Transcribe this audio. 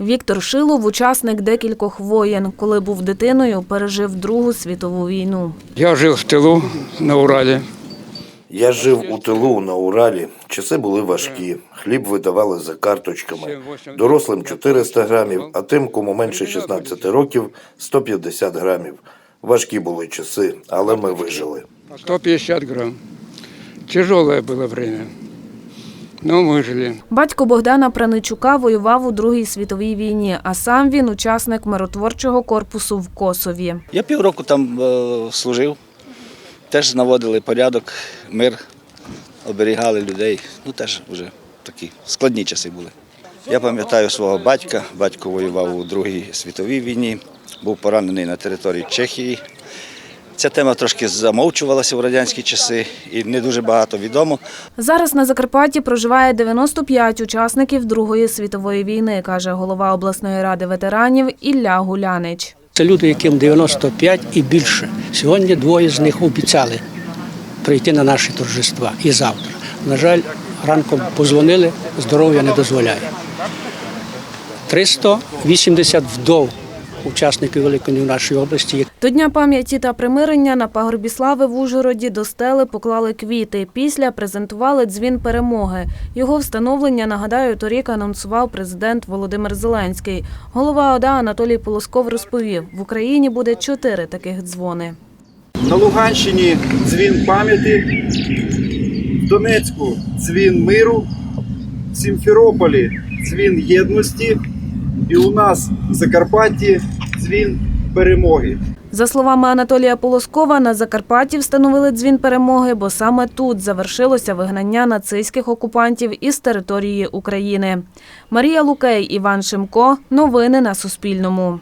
Віктор Шилов – учасник декількох воєн. Коли був дитиною, пережив Другу світову війну. Я жив в тилу на Уралі. Я жив у тилу на Уралі. Часи були важкі. Хліб видавали за карточками. Дорослим 400 грамів, а тим, кому менше 16 років, 150 грамів. Важкі були часи, але ми вижили. 150 грамм. Тяжелое было время. Но мы жили. Батько Богдана Праничука воював у Другій світовій війні, а сам він учасник миротворчого корпусу в Косові. Я півроку там е, служив, теж наводили порядок, мир, оберігали людей. Ну теж вже такі складні часи були. Я пам'ятаю свого батька. Батько воював у Другій світовій війні, був поранений на території Чехії. Ця тема трошки замовчувалася в радянські часи і не дуже багато відомо. Зараз на Закарпатті проживає 95 учасників Другої світової війни, каже голова обласної ради ветеранів Ілля Гулянич. Це люди, яким 95 і більше. Сьогодні двоє з них обіцяли прийти на наші торжества і завтра. На жаль, ранком позвонили, здоров'я не дозволяє. 380 вдов учасників Великої в нашій області, До Дня пам'яті та примирення на пагорбі слави в Ужгороді до стели поклали квіти. Після презентували дзвін перемоги. Його встановлення, нагадаю, торік анонсував президент Володимир Зеленський. Голова ОДА Анатолій Полосков розповів, в Україні буде чотири таких дзвони. На Луганщині дзвін пам'яті, в Донецьку дзвін миру, в Сімферополі дзвін єдності, і у нас в Закарпатті дзвін перемоги. За словами Анатолія Полоскова, на Закарпатті встановили дзвін перемоги, бо саме тут завершилося вигнання нацистських окупантів із території України. Марія Лукей, Іван Шимко. Новини на Суспільному.